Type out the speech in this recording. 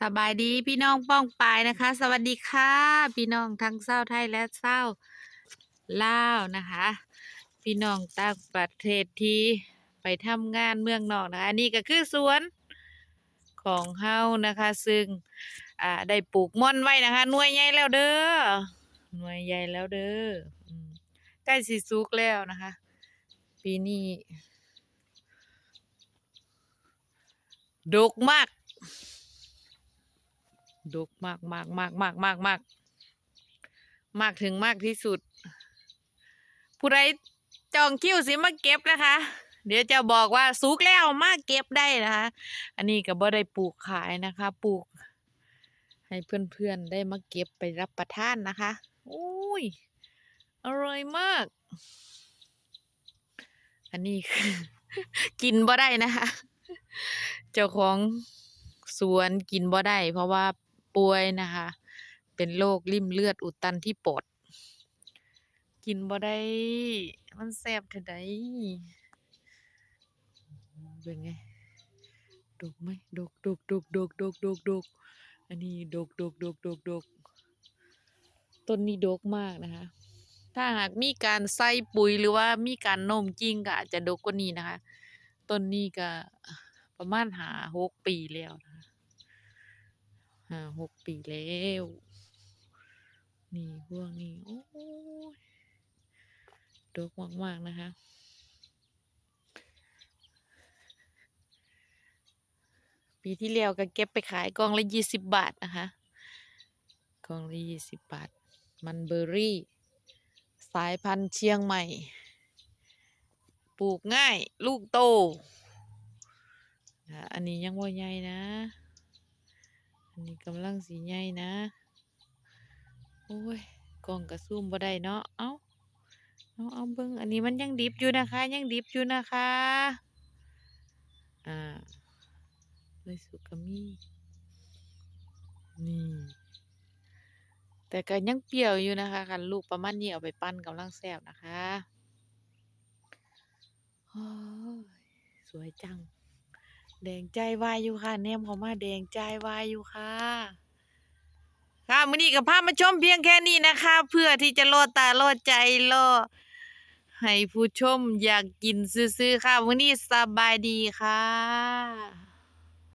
สบายดีพี่น้องป้องปายนะคะ สวัสดีค่ะ พี่น้องทั้งเศร้าไทยและเศร้าลาวนะคะ พี่น้องต่างประเทศที่ไปทำงานเมืองนอกนะคะนนี้ก็คือสวนของเฮานะคะ ซึ่งอ่าได้ปลูกม่อนไว้นะคะหน่วยใหญ่แล้วเด้อหน่วยใหญ่แล้วเด้ออืมใกล้สิสุกแล้วนะคะ ปีนี้ดกมาก ดกมากมากมากมากมากมากมากถึงมากที่สุด ผู้ใดจองคิวสิมาเก็บนะคะ เดี๋ยวจะบอกว่าสุกแล้วมาเก็บได้นะคะ อันนี้ก็บ่ได้ปลูกขายนะคะ ปลูก ให้เพื่อนๆได้มาเก็บไปรับประทานนะคะอุ้ยอร่อยมาก อันนี้คือกินบ่ได้นะคะ เจ้าของสวนกินบ่ได้เพราะว่า ป่วยนะคะ เป็นโรคริ่มเลือดอุดตันที่ปอดกินบ่ได้ มันแซ่บเท่าใดเป็นไงดกไหมดกดกดกดกดกดกดกอันนี้ดกดกดกดกดกต้นนี้ดกมากนะคะ ถ้าหากมีการใส่ปุ๋ยหรือว่ามีการโน้มกิ่งก็อาจจะดกกว่านี้นะคะ ต้นนี้ก็ประมาณหาหกปีแล้วนะคะ ห้าหกปีแล้ว นี่พวกนี้โอ้ยดกมากๆนะคะปีที่แล้วก็เก็บไปขายกองละยี่สิบบาทนะคะกองละยี่สิบบาท มันเบอร์รี่ สายพันธุ์เชียงใหม่ ปลูกง่าย ลูกโต อันนี้ยังว่าใหญ่นะ อันนี้กำลังสีใหญ่นะ โอ้ยกล้องกระซูมบ่ได้เนาะ เอ้าเอาเอาเบิ่งอันนี้มันยังดิบอยู่นะคะ ยังดิบอยู่นะคะ อ่าเลยสุกามีนี่ แต่ก็ยังเปรี้ยวอยู่นะคะคันลูกประมาณนี้เอาไปปั้นกำลังแซ่บนะคะโอ้ยสวยจัง แดงใจวายอยู่ค่ะ แนมเขามาแดงใจวายอยู่ค่ะ ค่ะมื้อนี้ก็พามาชมเพียงแค่นี้นะคะ เพื่อที่จะล่อตาล่อใจล่อให้ผู้ชมอยากกินซื้อๆค่ะมื้อนี้สบายดีค่ะ